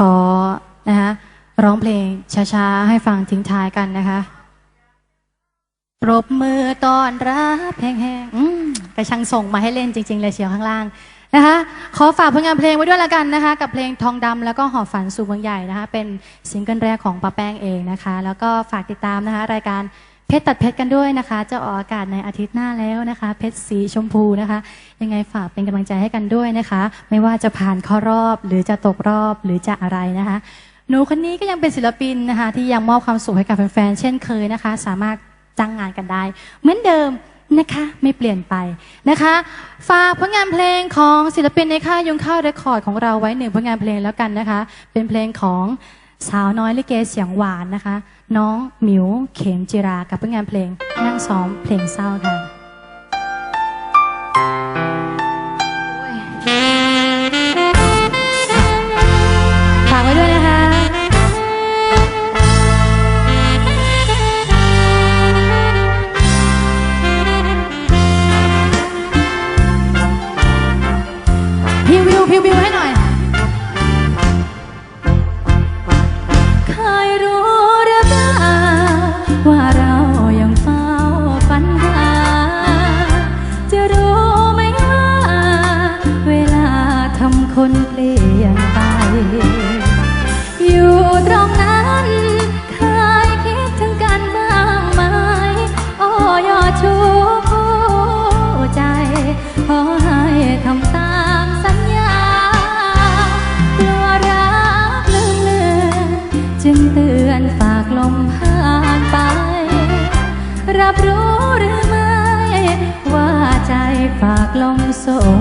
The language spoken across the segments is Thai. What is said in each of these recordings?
ขอนะคะร้องเพลงช้าๆ ให้ฟังทิ้งท้ายกันนะคะปรบมือตอนรับแห้งๆอืมกระชังส่งมาให้เล่นจริง ๆ เลยเชียวข้างล่างนะคะ ขอฝากผลงานเพลงไว้ด้วยละกันนะคะ กับเพลงทองดำแล้วก็หอบฝันสู่เมืองใหญ่นะคะ เป็นซิงเกิลแรกของป้าแป้งเองนะคะ แล้วก็ฝากติดตามนะคะ รายการ เพชรตัดเพชรกันด้วยนะคะ จะออกอากาศในอาทิตย์หน้าแล้วนะคะ เพชรสีชมพูนะคะ ยังไงฝากเป็นกำลังใจให้กันด้วยนะคะ ไม่ว่าจะผ่านข้ารอบ หรือจะตกรอบหรือจะอะไรนะคะ หนูคนนี้ก็ยังเป็นศิลปินนะคะ ที่ยังมอบความสุขให้กับแฟนๆเช่นเคยนะคะ สามารถจ้างงานกันได้ เหมือนเดิมนะคะไม่เปลี่ยนไปนะคะ ฝากผลงานเพลงของศิลปินในค่ายยุงข้าวเรคคอร์ดของเราไว้หนึ่งผลงานเพลงแล้วกันนะคะ เป็นเพลงของ สาวน้อยลิเกเสียงหวานนะคะ น้องหมิวเขมจิรากับผลงานเพลงนั่งซ้อมเพลงเศร้าค่ะ ฝากลมส่ง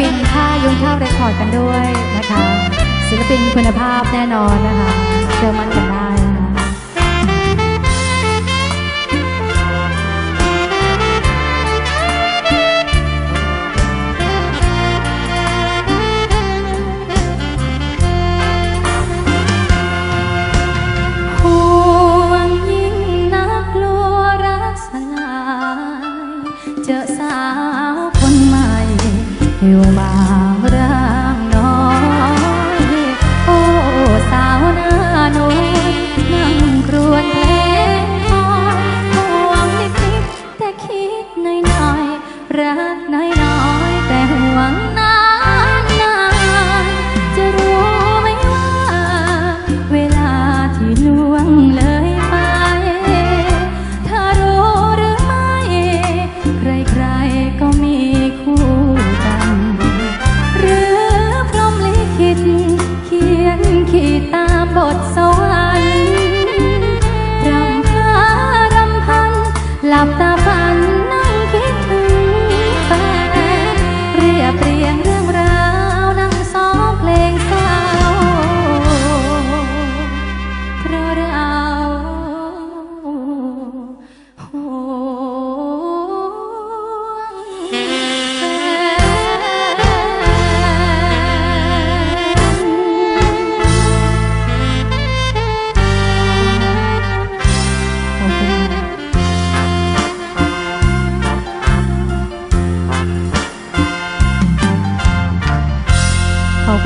ปินค่ายยุงข้าวเรคคอร์ดกันด้วยนะคะ ศิลปินคุณภาพแน่นอนนะคะเชื่อมั่นกันได้ อยู่บ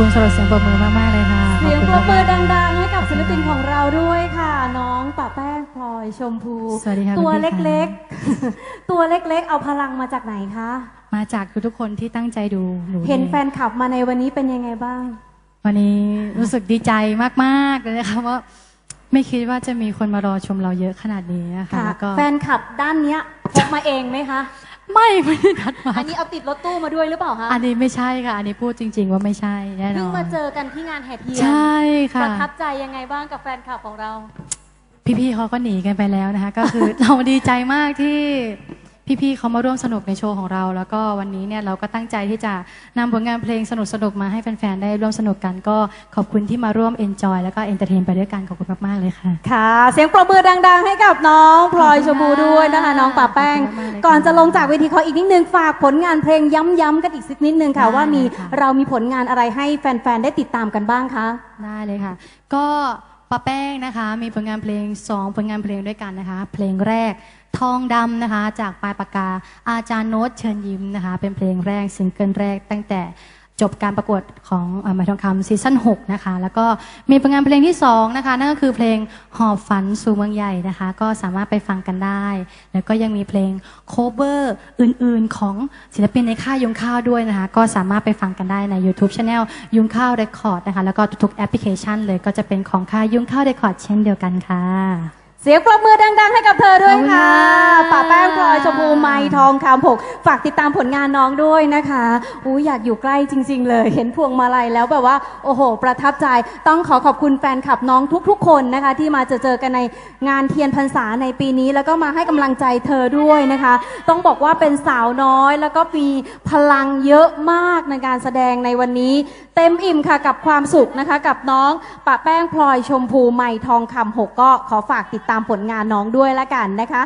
คุณสำหรับเสียงปรบมือมาก ๆ เลยค่ะเสียงขปอบรคุบณมือมากดังๆ ให้กับศิลปินของเราด้วยค่ะ น้องปะแป้งพลอยชมพู สวัสดีค่ะตัวคุณพี่ เล็กค่ะๆตัวเล็กๆ เอาพลังมาจากไหนคะมาจากทุกๆคนที่ตั้งใจดูหนูเห็นแฟนคลับมาในวันนี้เป็นยังไงบ้าง วันนี้รู้สึกดีใจมากๆเลยนะคะว่าไม่คิดว่าจะมีคนมารอชมเราเยอะขนาดนี้นะคะค่ะ แล้วก็แฟนคลับด้านเนี้ยพกมาเองไหมคะ ไม่ไม่ได้นัดมาอันนี้เอาติดรถตู้มาด้วยหรือเปล่าคะอันนี้ไม่ใช่ค่ะ อันนี้พูดจริง ๆ ว่าไม่ใช่แน่นเพิ่งอนมาเจอกันที่งานแห่เทียนใช่ปค่ะระทับใจยังไงบ้างกับแฟนคลับของเรา พี่ๆเขาก็หนีกันไปแล้วนะคะ ก็คือเราดีใจมากที่ พี่ๆเขามาร่วมสนุกในโชว์ของเรา แล้วก็วันนี้เนี่ยเราก็ตั้งใจที่จะนำผลงานเพลงสนุกๆมาให้แฟนๆได้ร่วมสนุกกัน ก็ขอบคุณที่มาร่วมเอนจอยแล้วก็เอนเตอร์เทนไปด้วยกันขอบคุณมากๆเลยค่ะ ค่ะ เสียงปรบมือดัง ๆ ให้กับน้องพลอยชมพูด้วยนะคะ น้องป่าแป้ง ขอบคุณมากเลยค่ะก่อนจะลงจากเวทีขออีกนิดนึงฝากผลงานเพลงย้ำๆกันอีกสักนิดนึงค่ะ ได้ว่ามีค่ะ เรามีผลงานอะไรให้แฟน ๆ ได้ติดตามกันบ้างคะ ได้เลยค่ะ ก็ ป้าแป้งนะคะ มีผลงานเพลง2ผลงานเพลงด้วยกันนะคะ เพลงแรกทองดำนะคะ จากปลายปากกาอาจารย์โน้ตเชิญยิ้มนะคะ เป็นเพลงแรกซิงเกิลแรกตั้งแต่ จบการประกวดของหมายทองคำซีซั่น6นะคะ แล้วก็มีผลงานเพลงที่ 2 นะคะ นั่นก็คือเพลงหอบฝันสู่เมืองใหญ่นะคะ ก็สามารถไปฟังกันได้ แล้วก็ยังมีเพลงโคเวอร์อื่นๆ ของศิลปินในค่ายยุงข้าวด้วยนะคะ ก็สามารถไปฟังกันได้ใน YouTube Channel ยุงข้าวเรคคอร์ดนะคะ แล้วก็ทุกๆแอปพลิเคชันเลยก็จะเป็นของค่ายยุงข้าวเรคคอร์ดเช่นเดียวกันค่ะ เสียงปรบมือดัง ๆ ให้กับเธอด้วยค่ะขอบคุณค่ะป่าแป้งพลอยชมพูไม้ทองคำผกฝากติดตามผลงานน้องด้วยนะคะอู้อยากอยู่ใกล้จริง ๆ เลย เห็นพวงมาลัยแล้วแบบว่า โอ้โห ประทับใจ ต้องขอขอบคุณแฟนคลับน้องทุก ๆ คนนะคะ ที่มาเจอเจอกันในงานเทียนพรรษาในปีนี้ แล้วก็มาให้กำลังใจเธอด้วยนะคะ ต้องบอกว่าเป็นสาวน้อย แล้วก็มีพลังเยอะมากในการแสดงในวันนี้ เต็มอิ่มค่ะกับความสุขนะคะ กับน้องปะแป้งพลอยชมพูไม้ทองคำหกก็ขอฝากติดตามผลงานน้องด้วยละกันนะคะ